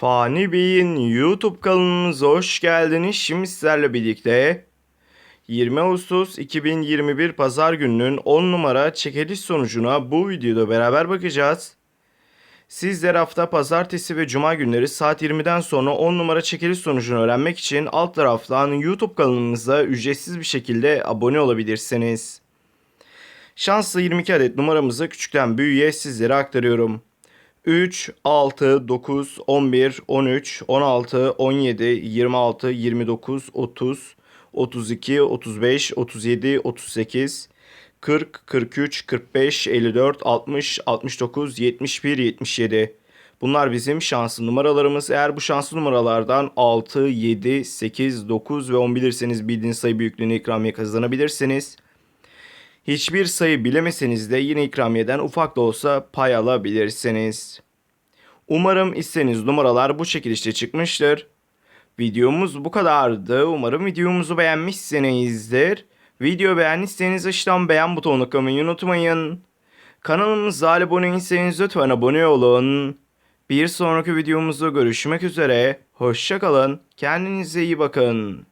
Fani Bey'in YouTube kanalımıza hoş geldiniz. Şimdi sizlerle birlikte 20 Ağustos 2021 Pazar gününün 10 numara çekiliş sonucuna bu videoda beraber bakacağız. Sizler hafta pazartesi ve cuma günleri saat 20'den sonra 10 numara çekiliş sonucunu öğrenmek için alt taraftan YouTube kanalımıza ücretsiz bir şekilde abone olabilirsiniz. Şanslı 22 adet numaramızı küçükten büyüğe sizlere aktarıyorum. 3, 6, 9, 11, 13, 16, 17, 26, 29, 30, 32, 35, 37, 38, 40, 43, 45, 54, 60, 69, 71, 77. Bunlar bizim şanslı numaralarımız. Eğer bu şanslı numaralardan 6, 7, 8, 9 ve 10 bilirseniz bildiğiniz sayı büyüklüğüne ikramiye kazanabilirsiniz. Hiçbir sayı bilemeseniz de yine ikramiyeden ufak da olsa pay alabilirsiniz. Umarım istediğiniz numaralar bu çekilişte çıkmıştır. Videomuz bu kadardı. Umarım videomuzu beğenmişsinizdir. Video beğendiyseniz aşağıdan beğen butonuna tıklamayı unutmayın. Kanalımıza abone değilseniz lütfen abone olun. Bir sonraki videomuzda görüşmek üzere. Hoşçakalın. Kendinize iyi bakın.